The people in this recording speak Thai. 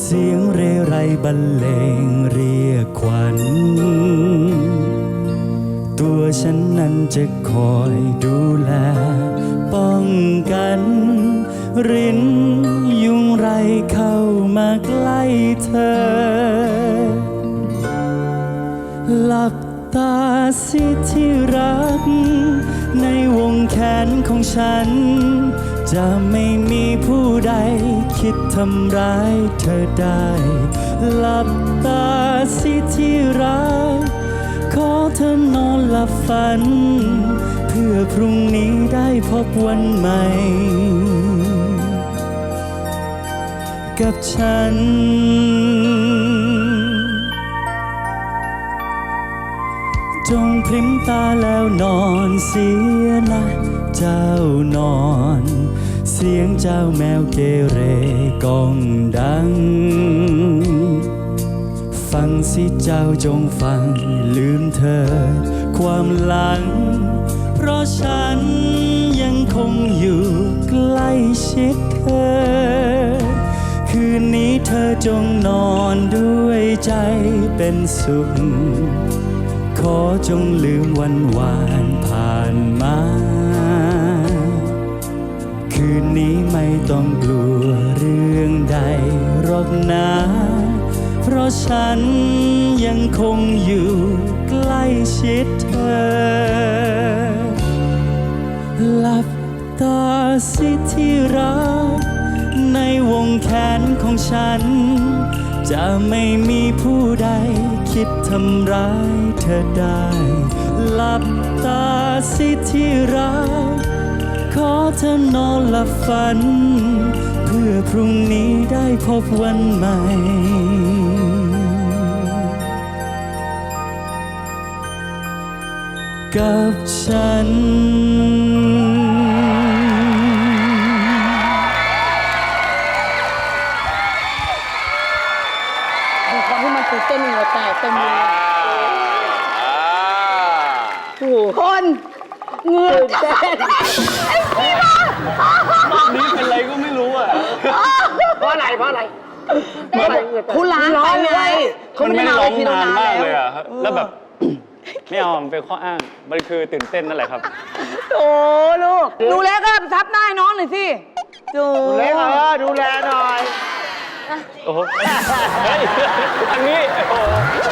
เสียงเรไรบรรเลงเรียกขวัญ ตัวฉันนั้นจะคอยดูแล ป้องกัน รินยุงไรเข้ามาใกล้เธอ หลับตาสิที่รัก ในวงแขนของฉัน จะไม่มีผู้ใด คิดทำร้ายเธอได้ หลับตาสิที่รัก ขอเธอนอนหลับฝัน เพื่อพรุ่งนี้ได้พบวันใหม่ กับฉันจงพริมตาแล้วนอนเสียนะ เจ้านอน เสียงเจ้าแมวเกเรก้องดัง ฟังสิเจ้าจงฟังลืมเธอ ความหลัง เพราะฉันยังคงอยู่ใกล้ชิดเธอ คืนนี้เธอจงนอนด้วยใจเป็นสุข ขอจงลืมวันวานผ่านมา ต้องกลัวเรื่องใดหรอกนะ เพราะฉันยังคงอยู่ใกล้ชิดเธอ หลับตาสิที่รัก ในวงแขนของฉัน จะไม่มีผู้ใดคิดทำร้ายเธอได้ หลับตาสิที่รัก ขอเธอนอนหลับฝัน เพื่อพรุ่งนี้ได้พบวันใหม่กับฉัน ดูความที่มันตื่นเต้นเหงื่อแตกเต็มเลยอะโอ้โหคน เงื่อแตกนี่เป็นไรก็ไม่รู้อะ เพราะอะไรเพราะอะไรเพราะอะไรเงื่อแตกคุณล้างไปไงมันไม่ได้ร้องนานมากเลยอะอะครับ แล้วแบบ ไม่เอามันเป็นข้ออ้าง มันคือตื่นเต้นนั่นแหละครับ โอ้ลูกดูแลก็ซับหน้าให้น้องหน่อยสิดูดูแลเออดูแลหน่อย โอ้โหเฮ้ยทางนี้โอ้โห